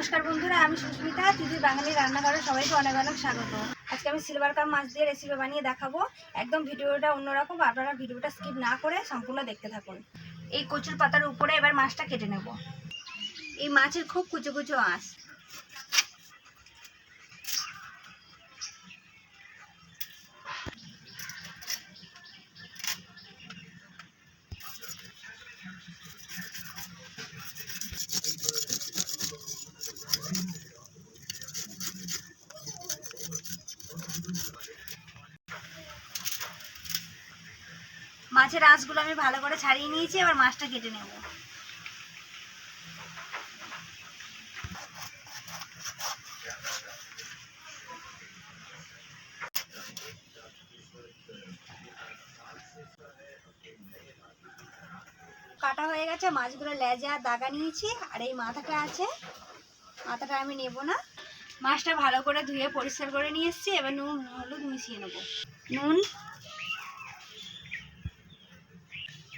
নমস্কার বন্ধুরা, আমি সুস্মিতা দিদির বাঙালি রান্নাঘরে সবাইকে অনেক অনেক স্বাগত। আজকে আমি সিলভার কাপ মাছ দিয়ে রেসিপি বানিয়ে দেখাবো। একদম ভিডিওটা অন্যরকম, আপনারা ভিডিওটা স্কিপ না করে সম্পূর্ণ দেখতে থাকুন। এই কচুর পাতার উপরে এবার মাছটা কেটে নেব। এই মাছের খুব কুচো কুচো আঁশ। মাছের আঁশগুলো আমি ভালো করে ছাড়িয়ে নিয়েছি, এবার মাছটা কেটে নেব। কাটা হয়ে গেছে, মাছগুলো লেজা দাগা নিয়েছি, আর এই মাথাটা আছে। মাথাটা আমি নেব না। মাছটা ভালো করে ধুয়ে পরিষ্কার করে নিয়ে এসেছি, এবার নুন, হলুদ মিশিয়ে নেব। নুন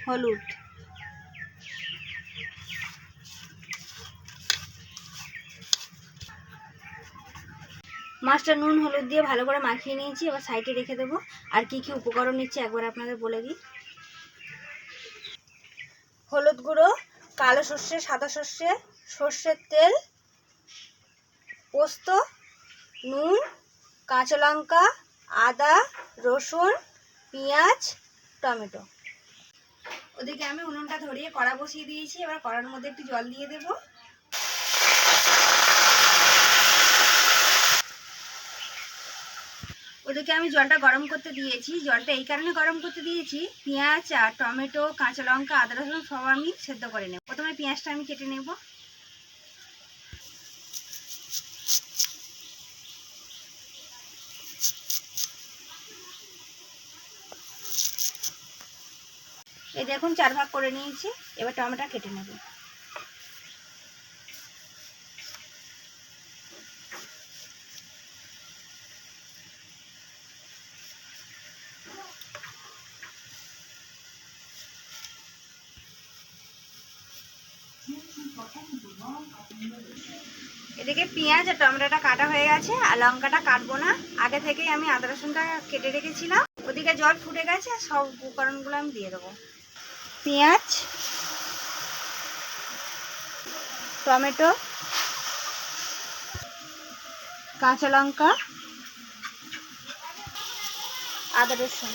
হলুদ। মাছটা নুন, হলুদ দিয়ে ভালো করে মাখিয়ে নিয়েছি, এবার সাইডে রেখে দেবো। আর কি কি উপকরণ নিচ্ছি একবার আপনাদের বলে দিই। হলুদ গুঁড়ো, কালো সর্ষে, সাদা সর্ষে, সর্ষের তেল, পোস্ত, নুন, কাঁচা লঙ্কা, আদা, রসুন, পেঁয়াজ, টমেটো। ওদিকে আমি উনুনটা ধরিয়ে কড়া বসিয়ে দিয়েছি, এবার কড়ার মধ্যে একটু জল দিয়ে দেব। ওদেরকে আমি জলটা গরম করতে দিয়েছি, জলটা এই কারণে গরম করতে দিয়েছি, পেঁয়াজ আর টমেটো, কাঁচা লঙ্কা, আদা রসুন সব আমি সেদ্ধ করে নেব। প্রথমে পেঁয়াজটা আমি কেটে নেব। এই দেখুন, চার ভাগ করে নিয়েছি। এবার টমেটো কেটে নেব। এদিকে পেঁয়াজ আর টমেটোটা কাটা হয়ে গেছে, আর লঙ্কাটা কাটবো না। আগে থেকেই আমি আদা রসুনটা কেটে রেখেছিলাম। ওদিকে জল ফুটে গেছে সব উপকরণগুলো আমি দিয়ে দেবো। পেঁয়াজ, টমেটো, কাঁচা লঙ্কা, আদা রসুন।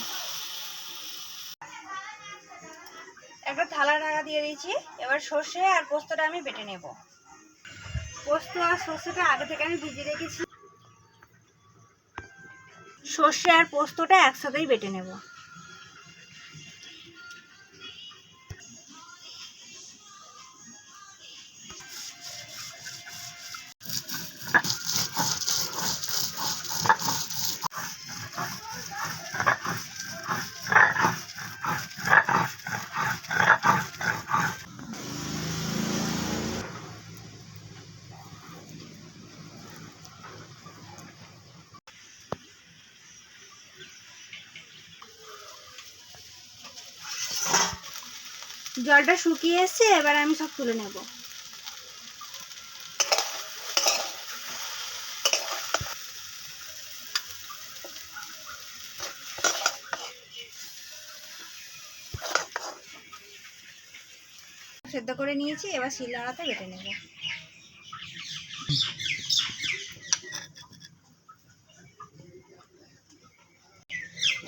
একটা থালা ঢাকা দিয়ে দিয়েছি। এবার সর্ষে আর পোস্তটা আমি বেটে নেব। পোস্ত আর সর্ষেটা আগে থেকে আমি ভিজিয়ে রেখেছি। সর্ষে আর পোস্তটা একসাথেই বেটে নেব। জলটা শুকিয়ে এসছে, এবার আমি সব তুলে নেব। সেদ্ধ করে নিয়েছি, এবার শিলনোড়াতে বেটে নেব।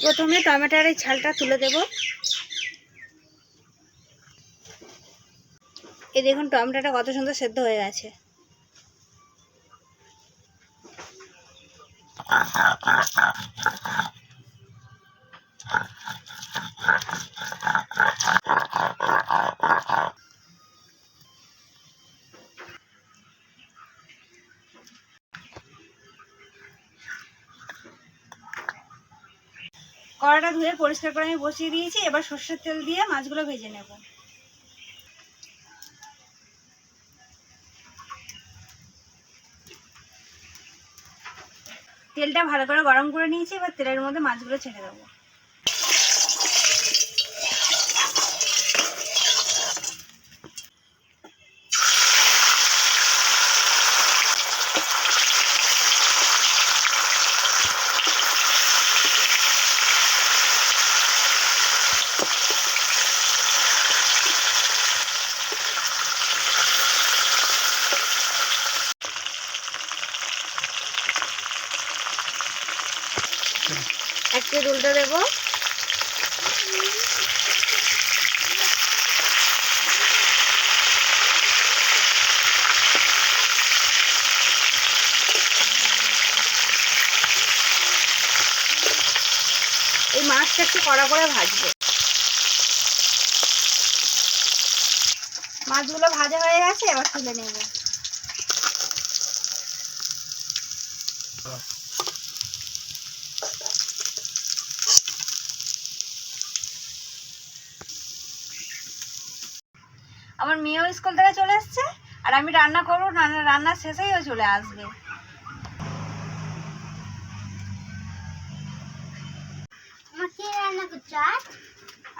প্রথমে টমেটোর এই ছালটা তুলে দেবো। এই দেখুন, টমেটোটা কত সুন্দর সেদ্ধ হয়ে গেছে। কড়াটা ধুয়ে পরিষ্কার করে আমি বসিয়ে দিয়েছি। এবার সর্ষের তেল দিয়ে মাছগুলো ভেজে নেব। তেলটা ভালো করে গরম করে নিয়েছি এবার তেলের মধ্যে মাছগুলো ছেড়ে দেবো। এক প্লেট উল্টে দেবো। এই মাছটা একটু কড়া করে ভাজবো। মাছগুলো ভাজা হয়ে গেছে, এবার তুলে নেব। আমার মেয়েও স্কুল থেকে চলে এসছে আর আমি রান্না করব রান্না শেষেই ও চলে আসবে।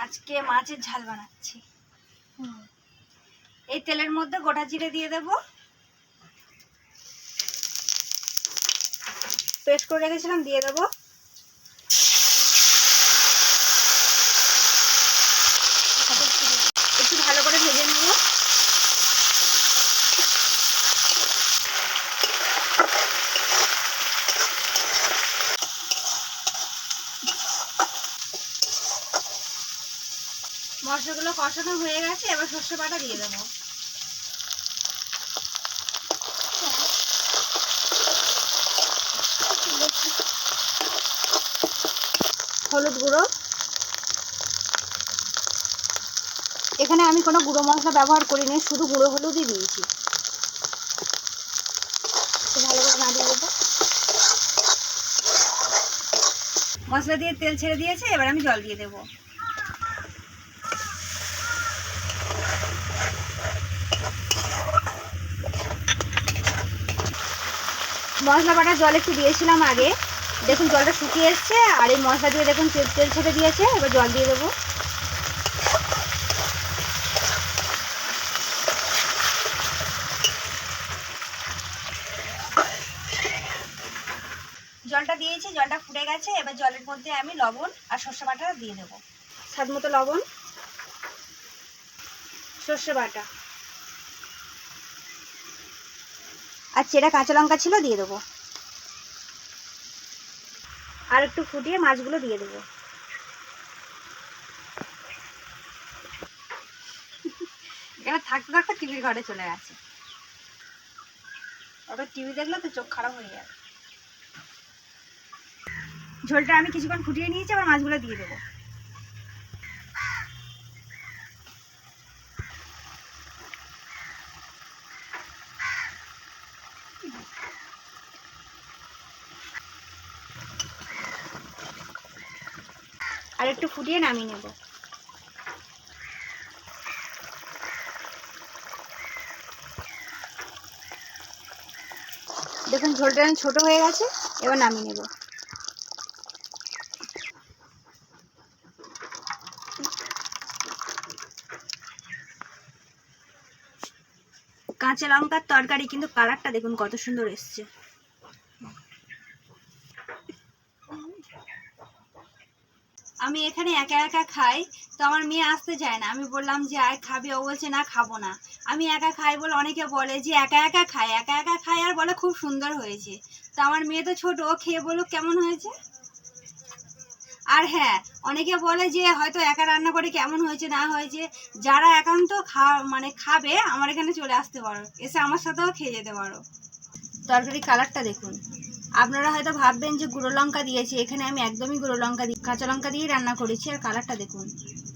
আজকে মাছের ঝাল বানাচ্ছি। এই তেলের মধ্যে গোটা জিরে দিয়ে দেব। পেস্ট করে রেখেছিলাম দিয়ে দেবো একটু ভালো করে ভেজে নেব মশলাগুলো কষানো হয়ে গেছে, এবার সর্ষে বাটা দিয়ে দেবো। হলুদ গুঁড়ো। এখানে আমি কোনো গুঁড়ো মশলা ব্যবহার করিনি, শুধু গুঁড়ো হলুদই দিয়েছি। ভালো করে নাড়িয়ে দেবো। মশলা দিয়ে তেল ছেড়ে দিয়েছে, এবার আমি জল দিয়ে দেবো। মশলা বাটা জল একটু দিয়েছিলাম আগে। দেখুন, জলটা শুকিয়ে এসছে, আর এই মশলা দিয়ে দেখুন, তেল তেল ছেড়ে দিয়েছে, এবার জল দিয়ে দেবো। জলটা দিয়েছি, জলটা ফুটে গেছে, এবার জলের মধ্যে আমি লবণ আর সর্ষে বাটা দিয়ে দেবো। স্বাদ মতো লবণ, সর্ষে বাটা। আর চেরা কাঁচা লঙ্কা ছিল দিয়ে দেবো। আর একটু ফুটিয়ে মাছগুলো দিয়ে দেবো। এখানে থাকতে থাকতে টিভির ঘরে চলে গেছে। ওটা টিভি দেখলে তো চোখ খারাপ হয়ে যাবে। ঝোলটা আমি কিছুক্ষণ ফুটিয়ে নিয়েছি আবার মাছগুলো দিয়ে দেবো। আর একটু ফুটিয়ে নামিয়ে নেব। দেখুন ঝোলটা ছোট হয়ে গেছে এবার নামিয়ে নেব। কাঁচা লঙ্কার তরকারি, কিন্তু কালারটা দেখুন কত সুন্দর এসছে। আমি এখানে একা একা খাই, তো আমার মেয়ে আসতে চায় না। আমি বললাম যে, আয় খাবি। ও বলছে, না, খাব না। আমি একা খাই বলে অনেকে বলে যে, একা একা খাই একা একা খাই আর বলে খুব সুন্দর হয়েছে। তো আমার মেয়ে তো ছোট, ও খেয়ে বলুক কেমন হয়েছে। আর হ্যাঁ অনেকে বলে যে হয়তো একা রান্না করে কেমন হয়েছে, না হয়েছে। যারা একান্ত খা মানে খাবে, আমার এখানে চলে আসতে পারো। এসে আমার সাথেও খেয়ে যেতে পারো। তরকারি কালারটা দেখুন। আপনারা হয়তো ভাববেন যে গুঁড়ো লঙ্কা দিয়েছি, এখানে আমি একদমই গুঁড়ো লঙ্কা দিই কাঁচা লঙ্কা দিয়েই রান্না করেছি, আর কালারটা দেখুন,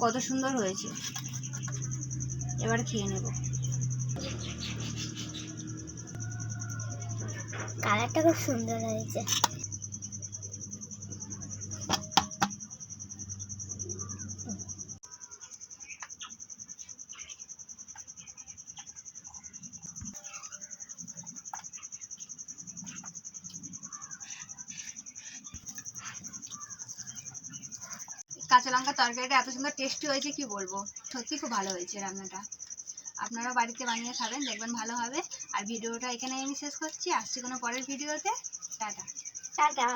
কত সুন্দর হয়েছে। এবার খেয়ে নেব। কালারটা খুব সুন্দর হয়েছে। কাঁচা লঙ্কা তরকারিটা এত সুন্দর টেস্টি হয়েছে, কি বলব? সত্যি খুব ভালো হয়েছে রান্নাটা। আপনারা বাড়িতে বানিয়ে খাবেন, দেখবেন ভালো হবে। আর ভিডিওটা এখানে আমি শেষ করছি। আসছি কোনো পরের ভিডিওতে। টাটা। টাটা।